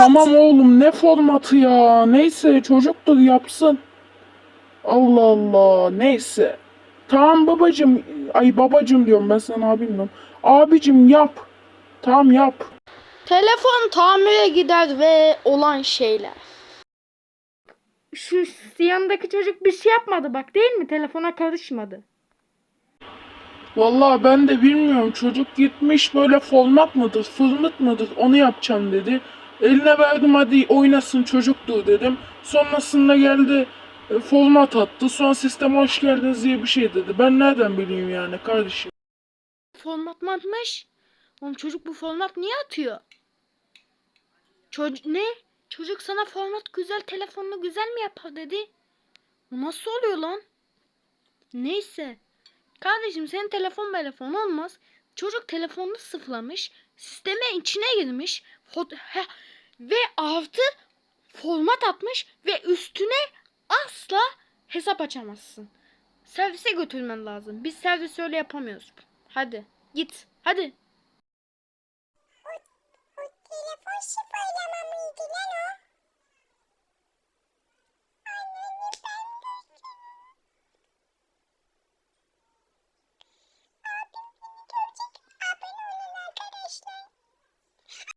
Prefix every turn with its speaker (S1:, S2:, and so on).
S1: tamam oğlum ne formatı ya. Neyse çocuktur yapsın. Allah Allah neyse. Tamam babacım. Ay babacım diyorum ben sana abim diyorum. Abicim yap. Tamam yap.
S2: Telefon tamire gider ve olan şeyler.
S3: Şu yanındaki çocuk bir şey yapmadı bak değil mi? Telefona karışmadı.
S1: Vallahi ben de bilmiyorum. Çocuk gitmiş böyle format mıdır, fırınık mıdır onu yapacağım dedi. Eline verdim hadi oynasın çocuktur dedim. Sonrasında geldi e, format attı. Son sisteme hoş geldiniz diye bir şey dedi. Ben nereden bileyim yani kardeşim.
S2: Format mı atmış? Oğlum çocuk bu format niye atıyor? Çocuk ne? Çocuk sana format güzel telefonunu güzel mi yapar dedi. Bu nasıl oluyor lan? Neyse. Kardeşim senin telefon telefon olmaz. Çocuk telefonunu sıfırlamış. Sisteme içine girmiş. Fot- Heh. ve artı format atmış ve üstüne asla hesap açamazsın. Servise götürmen lazım. Biz servis öyle yapamıyoruz. Hadi git. Hadi.
S4: Telefon şifreyle mıydı lan o?